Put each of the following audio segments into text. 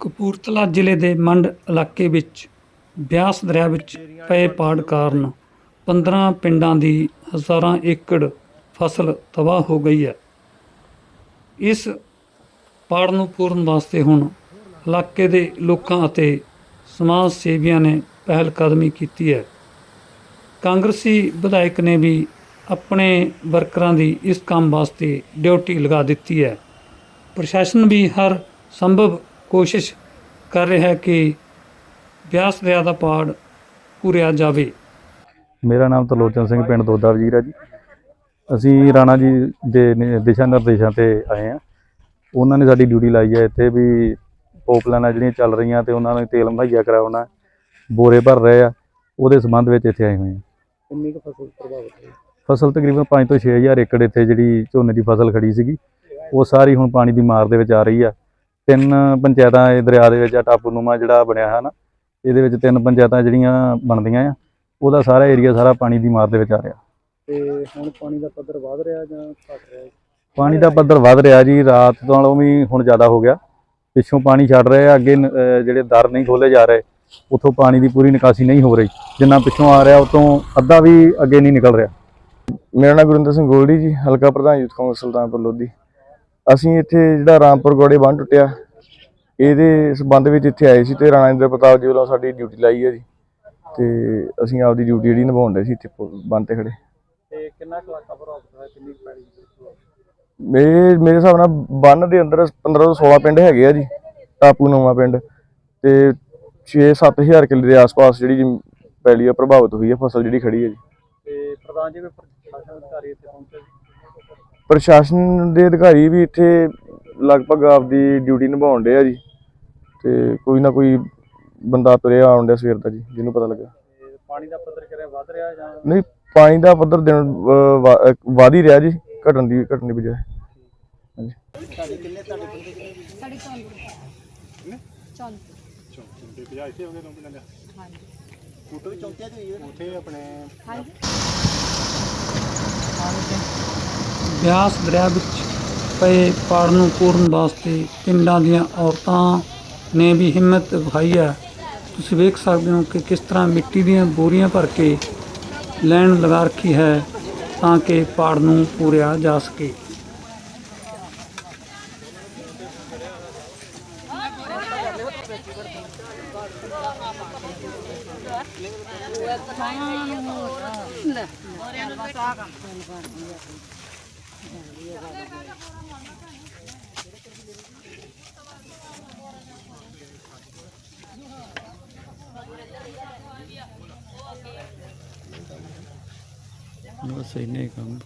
ਕਪੂਰਥਲਾ ਜ਼ਿਲ੍ਹੇ ਦੇ ਮੰਡ ਇਲਾਕੇ ਵਿੱਚ ਬਿਆਸ ਦਰਿਆ ਵਿੱਚ ਪਏ ਪਾੜ ਕਾਰਨ 15 ਪਿੰਡਾਂ ਦੀ ਹਜ਼ਾਰਾਂ ਏਕੜ ਫਸਲ ਤਬਾਹ ਹੋ ਗਈ ਹੈ। ਇਸ ਪਾੜ ਨੂੰ ਪੂਰਨ ਵਾਸਤੇ ਹੁਣ ਇਲਾਕੇ ਦੇ ਲੋਕਾਂ ਅਤੇ ਸਮਾਜ ਸੇਵੀਆਂ ਨੇ ਪਹਿਲ ਕਦਮੀ ਕੀਤੀ ਹੈ। ਕਾਂਗਰਸੀ ਵਿਧਾਇਕ ਨੇ ਵੀ ਆਪਣੇ ਵਰਕਰਾਂ ਦੀ ਇਸ ਕੰਮ ਵਾਸਤੇ ਡਿਊਟੀ ਲਗਾ ਦਿੱਤੀ ਹੈ। ਪ੍ਰਸ਼ਾਸਨ ਵੀ ਹਰ ਸੰਭਵ ਕੋਸ਼ਿਸ਼ ਕਰ ਰਿਹਾ ਹੈ ਕਿ ਬਿਆਸ ਦਰਿਆ ਦਾ ਪਾੜ ਪੂਰਿਆ ਜਾਵੇ। ਮੇਰਾ ਨਾਮ ਤਰਲੋਚਨ ਸਿੰਘ ਪਿੰਡ ਦੋਦਾ ਵਜੀਰ ਹੈ ਜੀ। ਅਸੀਂ ਰਾਣਾ ਜੀ ਦੇ ਨੇ- ਦਿਸ਼ਾ ਨਿਰਦੇਸ਼ਾਂ ਤੇ ਆਏ ਆ ਉਹਨਾਂ ਨੇ ਸਾਡੀ ਡਿਊਟੀ ਲਾਈ ਹੈ ਇੱਥੇ ਵੀ ਪੋਪਲਾਨਾਂ ਜਿਹੜੀਆਂ ਚੱਲ ਰਹੀਆਂ ਤੇ ਉਹਨਾਂ ਨੂੰ ਤੇਲ ਮੁਹੱਈਆ ਕਰਾਉਣਾ ਬੋਰੇ ਭਰ ਰਹੇ ਆ ਉਹਦੇ ਸੰਬੰਧ ਵਿੱਚ ਇੱਥੇ ਆਏ ਹੋਏ ਆ ਕਿੰਨੀ ਕੁ ਫਸਲ ਪ੍ਰਭਾਵਿਤ ਹੋਈ? ਫਸਲ ਤਕਰੀਬਨ 5 ਤੋਂ 6000 ਏਕੜ ਇੱਥੇ ਜਿਹੜੀ ਝੋਨੇ ਦੀ ਫਸਲ ਖੜੀ ਸੀਗੀ ਉਹ ਸਾਰੀ ਹੁਣ ਪਾਣੀ ਦੀ ਮਾਰ ਦੇ ਵਿੱਚ ਆ ਰਹੀ ਆ। ਤਿੰਨ ਪੰਚਾਇਤਾਂ ਇਹ ਦਰਿਆ ਦੇ ਵਿੱਚ ਆ ਟਾਪੂਨੁਮਾ ਜਿਹੜਾ ਬਣਿਆ ਹੈ ਨਾ ਇਹਦੇ ਵਿੱਚ ਤਿੰਨ ਪੰਚਾਇਤਾਂ ਜਿਹੜੀਆਂ ਬਣਦੀਆਂ ਆ ਉਹਦਾ ਸਾਰਾ ਏਰੀਆ ਸਾਰਾ ਪਾਣੀ ਦੀ ਮਾਰ ਦੇ ਵਿੱਚ ਆ ਰਿਹਾ। ਤੇ ਹੁਣ ਪਾਣੀ ਦਾ ਪੱਧਰ ਵਧ ਰਿਹਾ ਜਾਂ ਘਟ ਰਿਹਾ ਹੈ? ਪਾਣੀ ਦਾ ਪੱਧਰ ਵੱਧ ਰਿਹਾ ਜੀ ਰਾਤ ਨਾਲੋਂ ਵੀ ਹੁਣ ਜ਼ਿਆਦਾ ਹੋ ਗਿਆ। ਪਿੱਛੋਂ ਪਾਣੀ ਛੱਡ ਰਹੇ ਆ ਅੱਗੇ ਜਿਹੜੇ ਦਰ ਨਹੀਂ ਖੋਲੇ ਜਾ ਰਹੇ ਉਥੋਂ ਪਾਣੀ ਦੀ ਪੂਰੀ ਨਿਕਾਸੀ ਨਹੀਂ ਹੋ ਰਹੀ। ਜਿੰਨਾ ਪਿੱਛੋਂ ਆ ਰਿਹਾ ਉਤੋਂ ਅੱਧਾ ਵੀ ਅੱਗੇ ਨਹੀਂ ਨਿਕਲ ਰਿਹਾ। ਮੇਰਾ ਨਾਮ ਗੁਰਿੰਦਰ ਸਿੰਘ ਗੋਲਡੀ ਜੀ ਹਲਕਾ ਪ੍ਰਧਾਨ ਯੂਥ ਕਾਂਗਰਸ ਸੁਲਤਾਨਪੁਰ ਲੋਧੀ। ਅਸੀਂ ਇੱਥੇ ਜਿਹੜਾ ਰਾਮਪੁਰ ਗੋੜੇ ਬੰਨ ਟੁੱਟਿਆ ਇਹਦੇ ਸਬੰਧ ਵਿੱਚ ਇੱਥੇ ਆਏ ਸੀ ਤੇ ਰਾਣਾ ਇੰਦਰ ਪ੍ਰਤਾਪ ਜੀ ਵੱਲੋਂ ਸਾਡੀ ਡਿਊਟੀ ਲਾਈ ਹੈ ਜੀ। ਤੇ ਅਸੀਂ ਆਪਦੀ ਡਿਊਟੀ ਜਿਹੜੀ ਨਿਭਾਉਣ ਦੇ ਸੀ ਇੱਥੇ ਬੰਨ ਤੇ ਖੜੇ ਤੇ ਕਿੰਨਾ ਕੁ ਇਲਾਕਾ ਪ੍ਰਭਾਵਿਤ ਹੋਇਆ ਕਿੰਨੀ ਕੁ ਪੈੜੀ ਮੇਰੇ ਮੇਰੇ ਹਿਸਾਬ ਨਾਲ ਬੰਨ ਦੇ ਅੰਦਰ 15 ਤੋਂ 16 ਪਿੰਡ ਹੈਗੇ ਆ ਜੀ ਟਾਪੂ ਨਵਾਂ ਪਿੰਡ। ਤੇ 6-7000 ਕਿੱਲੇ ਦੇ ਆਸ-ਪਾਸ ਜਿਹੜੀ ਪੈਲੀ ਆ ਪ੍ਰਭਾਵਿਤ ਹੋਈ ਹੈ ਫਸਲ ਜਿਹੜੀ ਖੜੀ ਹੈ ਜੀ। ਤੇ ਪ੍ਰਧਾਨ ਜੀ ਵੀ ਪ੍ਰਸ਼ਾਸਨ ਅਧਿਕਾਰੀ ਇੱਥੇ ਪਹੁੰਚੇ। ਪ੍ਰਸ਼ਾਸਨ ਦੇ ਅਧਿਕਾਰੀ ਵੀ ਇੱਥੇ ਲਗਭਗ ਆਪਦੀ ਡਿਊਟੀ ਨਿਭਾਉਣ ਡਏ ਆ ਜੀ। ਤੇ ਕੋਈ ਨਾ ਕੋਈ ਬੰਦਾ ਤੁਰਿਆ ਆਉਣ ਡਿਆ ਸਵੇਰ ਦਾ ਜੀ ਜਿਹਨੂੰ ਪਤਾ ਲੱਗਾ। ਤੇ ਪਾਣੀ ਦਾ ਪੱਧਰ ਕਿਵੇਂ ਵਧ ਰਿਹਾ ਜਾਂ ਨਹੀਂ ਪਾਣੀ ਦਾ ਪੱਧਰ ਦਿਨ ਵਾ- ਵਧ ਹੀ ਰਿਹਾ ਜੀ ਘਟਣ ਦੀ ਘਟਣ ਦੀ ਬਜਾਏ। ਸਾਡੀ ਚੌਂਤੀ ਬਿਆਸ ਦਰਿਆ ਵਿੱਚ ਪਏ ਪਾੜ ਨੂੰ ਪੂਰਨ ਵਾਸਤੇ ਪਿੰਡਾਂ ਦੀਆਂ ਔਰਤਾਂ ਨੇ ਵੀ ਹਿੰਮਤ ਵਿਖਾਈ ਹੈ। ਤੁਸੀਂ ਵੇਖ ਸਕਦੇ ਹੋ ਕਿ ਕਿਸ ਤਰ੍ਹਾਂ ਮਿੱਟੀ ਦੀਆਂ ਬੋਰੀਆਂ ਭਰ ਕੇ ਲੈਣ ਲਗਾ ਰੱਖੀ ਹੈ ਤਾਂ ਕਿ ਪਾੜ ਨੂੰ ਪੂਰਿਆ ਜਾ ਸਕੇ। ਬਸ ਇੰਨੇ ਕੰਮ।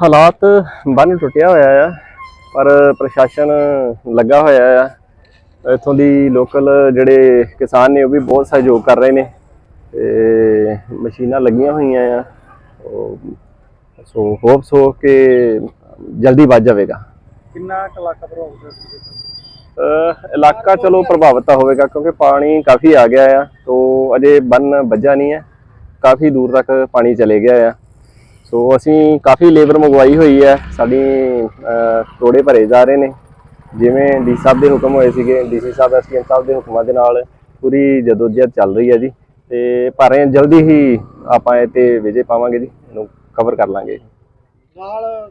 ਹਾਲਾਤ ਬੰਨ ਟੁੱਟਿਆ ਹੋਇਆ ਆ ਪਰ ਪ੍ਰਸ਼ਾਸਨ ਲੱਗਾ ਹੋਇਆ ਆ। ਇੱਥੋਂ ਦੀ ਲੋਕਲ ਜਿਹੜੇ ਕਿਸਾਨ ਨੇ ਉਹ ਵੀ ਬਹੁਤ ਸਹਿਯੋਗ ਕਰ ਰਹੇ ਨੇ। ਤੇ ਮਸ਼ੀਨਾਂ ਲੱਗੀਆਂ ਹੋਈਆਂ ਆ। ਸੋ ਹੋਪ ਸੋ ਕਿ ਜਲਦੀ ਵੱਜ ਜਾਵੇਗਾ। ਕਿੰਨਾ ਇਲਾਕਾ ਪ੍ਰਭਾਵਿਤ ਇਲਾਕਾ ਚਲੋ ਪ੍ਰਭਾਵਿਤ ਤਾਂ ਹੋਵੇਗਾ ਕਿਉਂਕਿ ਪਾਣੀ ਕਾਫੀ ਆ ਗਿਆ ਆ। ਤੋ ਅਜੇ ਬੰਨ ਵੱਜਾ ਨਹੀਂ ਹੈ। ਕਾਫੀ ਦੂਰ ਤੱਕ ਪਾਣੀ ਚਲੇ ਗਿਆ ਆ। ਸੋ ਅਸੀਂ ਕਾਫੀ ਲੇਬਰ ਮੰਗਵਾਈ ਹੋਈ ਹੈ। ਸਾਡੀ ਤੋੜੇ ਭਰੇ ਜਾ ਰਹੇ ਨੇ। ਜਿਵੇਂ ਡੀ ਸਾਹਿਬ ਦੇ ਹੁਕਮ ਹੋਏ ਸੀਗੇ ਡੀਸੀ ਸਾਹਿਬ ਐਸਪੀਐਮ ਸਾਹਿਬ ਦੇ ਹੁਕਮਾਂ ਦੇ ਨਾਲ ਪੂਰੀ ਜਦੋਜਹਿਦ ਚੱਲ ਰਹੀ ਹੈ ਜੀ। ਤੇ ਪਰ ਇਹ ਜਲਦੀ ਹੀ ਆਪਾਂ ਇਹ ਤੇ ਵਿਜੇ ਪਾਵਾਂਗੇ ਜੀ, ਇਹਨੂੰ ਕਵਰ ਕਰ ਲਾਂਗੇ। ਨਾਲ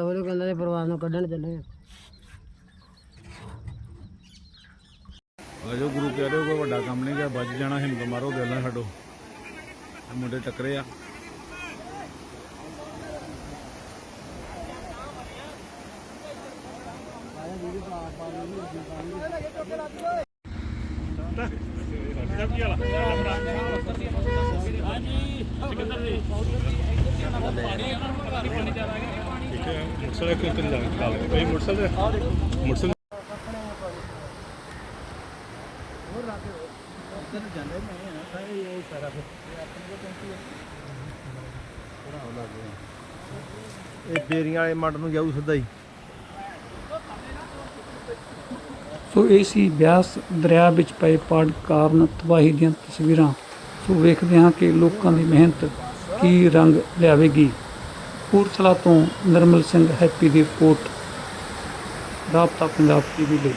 ਉਹਦੇ ਕਹਿੰਦਾ ਦੇ ਪਰਿਵਾਰ ਨੂੰ ਕੱਢਣ ਚੱਲੇ ਆ। ਆਜੋ ਗੁਰੂ ਪਿਆਰਿਓ ਕੋਈ ਵੱਡਾ ਕੰਮ ਨਹੀਂ ਗਿਆ ਵੱਜ ਜਾਣਾ, ਹਿੰਮਤ ਮਾਰੋ, ਦਿਲ ਨਾਲ ਛੱਡੋ। ਇਹ ਮੁੰਡੇ ਟੱਕਰੇ ਆ। ਮੋਟਰਸਾਈਕਲ ਕਿਉਂ ਤੇ ਜਾ ਕੇ ਲਾ ਲੈ ਕੋਈ ਮੋਟਰਸਾਈਕਲ ਮੋਟਰਸਾਈਕਲ ਇਹ ਬੇਰੀਆਂ ਵਾਲੇ ਮੰਡ ਨੂੰ ਜਾਊ ਸਿੱਧਾ ਹੀ। ਸੋ ਇਹ ਸੀ ਬਿਆਸ ਦਰਿਆ ਵਿੱਚ ਪਏ ਪਾੜ ਕਾਰਨ ਤਬਾਹੀ ਦੀਆਂ ਤਸਵੀਰਾਂ। ਸੋ ਵੇਖਦੇ ਹਾਂ ਕਿ ਲੋਕਾਂ ਦੀ ਮਿਹਨਤ ਕੀ ਰੰਗ ਲਿਆਵੇਗੀ। ਕਪੂਰਥਲਾ ਤੋਂ ਨਰਮਲ ਸਿੰਘ, ਹੈਪੀ ਦੀ ਰਿਪੋਰਟ, ਰਾਬਤਾ ਪੰਜਾਬ ਟੀਵੀ ਲਈ।